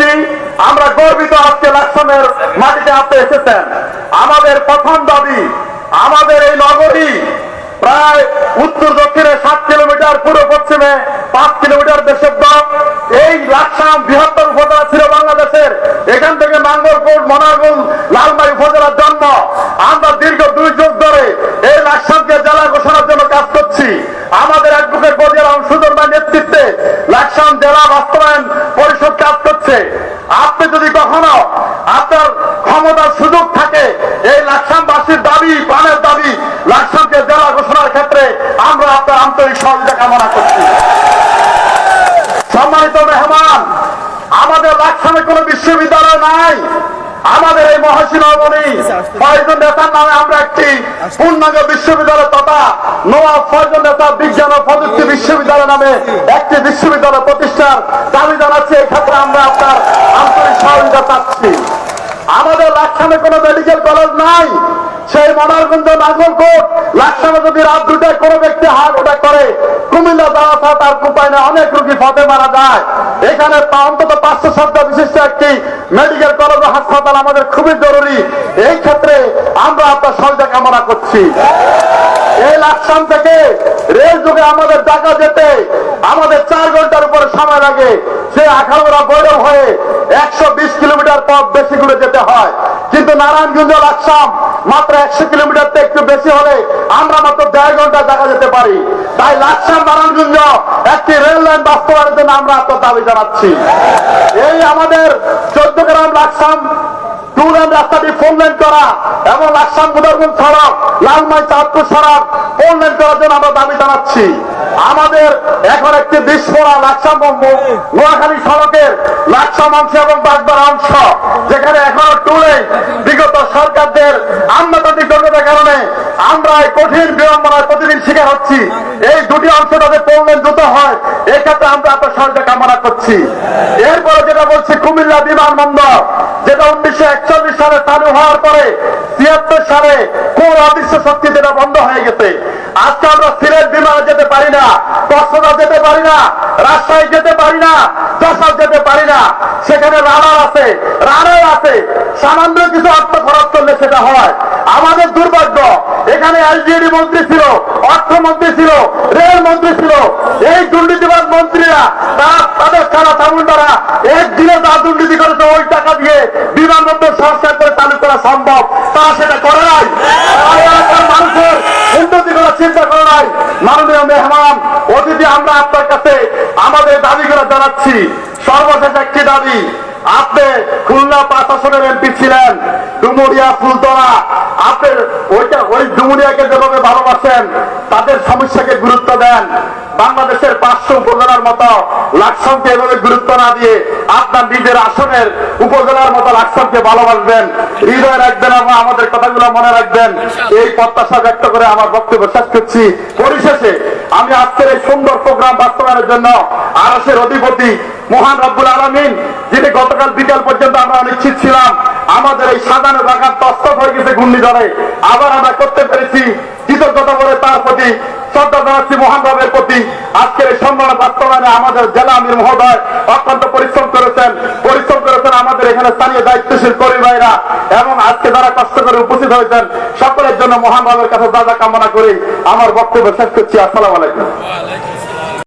ব্যক্তি আমরা গর্বিত আজকে লাকসামের মাটিতে আপনি এসেছেন। আমাদের প্রথম দাবি, আমাদের এই নগরী প্রায় উত্তর দক্ষিণে সাত কিলোমিটার, পূর্ব পশ্চিমে পাঁচ কিলোমিটার দেশব্দ এই লাকসাম বৃহত্তর উপজেলা ছিল বাংলাদেশের। এখান থেকে মাঙ্গলকোট, মনারগুল লালমাই উপজেলার জন্ম। আমরা দীর্ঘ দুই যুগ ধরে এই লাকসামকে জেলা ঘোষণার জন্য কাজ করছি। আমাদের অ্যাডভোকেট বদিয়ার সুন্দর নেতৃত্বে লাকসাম জেলা বাস্তবায়ন পরিষদ কাজ করছে আপনি যদি কখনো আপনার ক্ষমতার সুযোগ থাকে এই লাকসামবাসীর দাবি প্রাণের দাবি লাকসামকে জেলা ঘোষণার ক্ষেত্রে আমরা আপনার আন্তরিক সহযোগিতা কামনা করছি সম্মানিত মেহমান আমাদের লাকসামে কোনো বিশ্ববিদ্যালয় নাই। আমাদের এই অবনী ফয়জন নেতার নামে আমরা একটি পূর্ণাঙ্গ বিশ্ববিদ্যালয় তথা নবাব ফয়জন নেতা বিজ্ঞান ও প্রযুক্তি বিশ্ববিদ্যালয় নামে একটি বিশ্ববিদ্যালয় প্রতিষ্ঠার দাবি জানাচ্ছি। এক্ষেত্রে ক্ষেত্রে আমরা আপনার আন্তরিক সহযোগিতা চাচ্ছি। আমাদের লাকসামে কোনো মেডিকেল কলেজ নাই। সেই মনারগঞ্জ নাগরকোট লাকসামে যদি রাত দুটায় কোনো ব্যক্তি হার্ট অ্যাটাক করে, কুমিল্লা যাওয়া ছাড়া তার উপায় অনেক রুগী ফতে মারা যায়। এখানে অন্তত পাঁচশো সপ্তাহ বিশিষ্ট একটি মেডিকেল কলেজ হাসপাতাল আমাদের খুবই জরুরি। এই ক্ষেত্রে আমরা আপনার সহযোগিতা কামনা করছি। এই লাকসাম থেকে রেল যুগে আমাদের ঢাকা যেতে, আমাদের চার ঘণ্টার উপরে সময় লাগে। সে আখাউড়া বৈরব হয়ে একশো বিশ কিলোমিটার পথ বেশি করে যেতে হয়। কিন্তু নারায়ণগঞ্জ লাকসাম মাত্র একশো কিলোমিটার একটু বেশি হলে আমরা মাত্র দেড় ঘণ্টা দেখা যেতে পারি। তাই লাকসাম নারায়ণগঞ্জ একটি রেল লাইন বাস্তবায়নের জন্য আমরা আপনার দাবি জানাচ্ছি। এই আমাদের চোদ্দ গ্রাম লাকসাম লেন করা এবং সড়ক, লালমাই, চাঁদপুর সড়ক করার জন্য আমরা দাবি জানাচ্ছি। আমাদের এখন একটি বিস্ফোরা লাকসাম নোয়াখালী সড়কের লাকসাম অংশ এবং বাগবার অংশ, যেখানে বিগত সরকারদের কারণে আমরা এই কঠিন বিড়ম্বনার প্রতিদিন শিকার হচ্ছি। এই দুটি অংশ যাতে ফোর লেন দ্রুত হয়, এক্ষেত্রে আমরা আপনার সহযোগিতা কামনা করছি। এরপরে যেটা বলছি কুমিল্লা বিমানবন্দর যেটা উনিশশো একচল্লিশ সালে চালু হওয়ার পরে তিয়াত্তর সালে কোন অদৃশ্য শক্তি যেটা বন্ধ হয়ে গেছে। আজকে আমরা সিলেট বিমানে যেতে পারি না কক্সবাজার যেতে পারি না, রাজশাহী যেতে পারি না, যশোর যেতে পারি না। সেখানে রানার আছে রানার আছে। সামান্য কিছু অর্থ খরচ করলে সেটা হয়। আমাদের দুর্ভাগ্য, এখানে এলজিডি মন্ত্রী ছিল, অর্থমন্ত্রী ছিল, রেল মন্ত্রী ছিল। এই দুর্নীতিবাদ মন্ত্রীরা তারা সারা তামিলনাড়া একদিনে যা দুর্নীতি ওই টাকা দিয়ে বিমানবন্দর সংস্কার করে চালু করা সম্ভব। তারা সেটা করে নাই। মানুষের উন্নতি করার চিন্তা করে নাই। মাননীয় মেহমান, অতিথি, আমরা আপনার কাছে আমাদের জানাচ্ছি। সর্বশেষ একটি দাবি আপনি খুলনা পাঁচ আসনের এমপি ছিলেন, ডুমুরিয়া, ফুলতলা। আপনার ওইটা ওই ডুমুরিয়াকে যেভাবে ভালোবাসেন, তাদের সমস্যাকে গুরুত্ব দেন। বাংলাদেশের পাঁচশো উপজেলার মতো লাকসামকে এভাবে গুরুত্ব না দিয়ে আপনার নিজের আসনের উপজেলার মতো লাকসামকে ভালোবাসবেন। হৃদয় রাখবেন এবং আমাদের কথাগুলো মনে রাখবেন। এই প্রত্যাশা ব্যক্ত করে আমার বক্তব্য শেষ করছি। পরিশেষে আমি আজকের এই সুন্দর প্রোগ্রাম বাস্তবায়নের জন্য আরসের অধিপতি মহান রব্বুল আলমিন, যিনি গতকাল বিকাল পর্যন্ত আমরা অনিশ্চিত ছিলাম, আমাদের এই সাজানো বাগান তস্তক হয়ে গেছে ঘূর্ণিঝড়ে। আবার আমরা করতে পেরেছি কৃতজ্ঞতা বলে তার প্রতি, শ্রদ্ধা জানাচ্ছি মহান রবের প্রতি। আজকের এই সম্মান বাস্তবায়নে আমাদের জেলা আমির মহোদয় অত্যন্ত পরিশ্রম করেছেন। পরিশ্রম করেছেন আমাদের এখানে স্থানীয় দায়িত্বশীল কর্মী ভাইরা এবং আজকে যারা কষ্ট করে উপস্থিত হয়েছেন, সকলের জন্য মহান রবের কাছে দাদা কামনা করি, আমার বক্তব্য শেষ করছি। আসসালাম আলাইকুম।